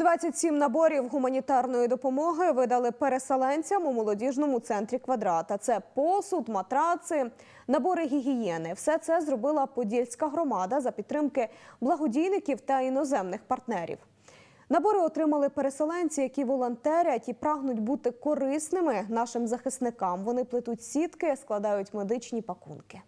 27 наборів гуманітарної допомоги видали переселенцям у молодіжному центрі квадрата. Це посуд, матраци, набори гігієни. Все це зробила Подільська громада за підтримки благодійників та іноземних партнерів. Набори отримали переселенці, які волонтерять і прагнуть бути корисними нашим захисникам. Вони плетуть сітки, складають медичні пакунки.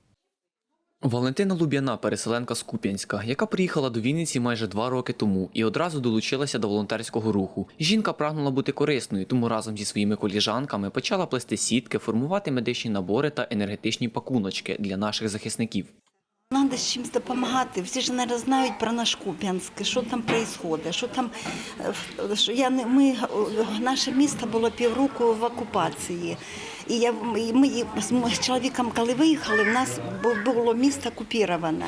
Валентина Луб'яна, переселенка з Куп'янська, яка приїхала до Вінниці майже два роки тому і одразу долучилася до волонтерського руху. Жінка прагнула бути корисною, тому разом зі своїми коліжанками почала плести сітки, формувати медичні набори та енергетичні пакуночки для наших захисників. Надо з чимось допомагати. Всі ж не знають про наш Куп'янськ, що там відбувається, що там що я не ми наше місто було півроку в окупації. І я і ми з чоловіком, коли виїхали, в нас було місто окуповане.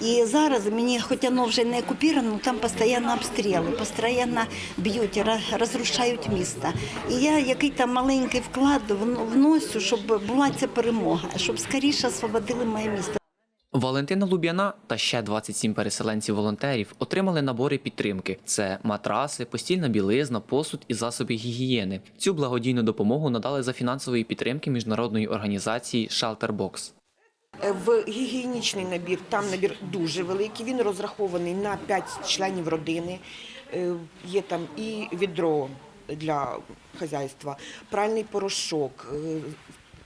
І зараз мені, хоч воно вже не окуповано, там постійно обстріли, постійно б'ють, розрушають місто. І я який там маленький вклад вно- вносю, щоб була ця перемога, щоб скоріше освободили моє місто. Валентина Луб'яна та ще 27 переселенців-волонтерів отримали набори підтримки: це матраси, постільна білизна, посуд і засоби гігієни. Цю благодійну допомогу надали за фінансової підтримки міжнародної організації. Е, В гігієнічний набір там набір дуже великий. Він розрахований на 5 членів родини. Е, Є там і відро для хазяйства, пральний порошок.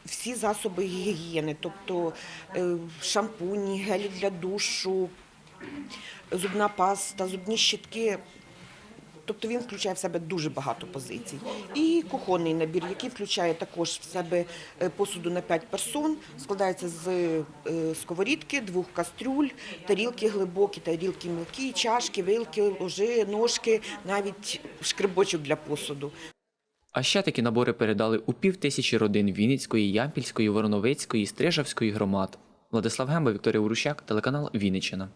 Всі засоби гігієни, тобто е, шампуні, гелі для душу, зубна паста, зубні щітки. Тобто він включає в себе дуже багато позицій. І кухонний набір, який включає також в себе е, посуду на 5 персон, складається з е, сковорідки, двох кастрюль, тарілки глибокі, тарілки мілкі, чашки, вилки, ложи, ножки, навіть шкребочок для посуду. А ще такі набори передали у пів тисячі родин Вінницької, Ямпільської, Вороновицької, Стрижавської громад. Владислав Гемба, Вікторія Урущак, телеканал Вінниччина.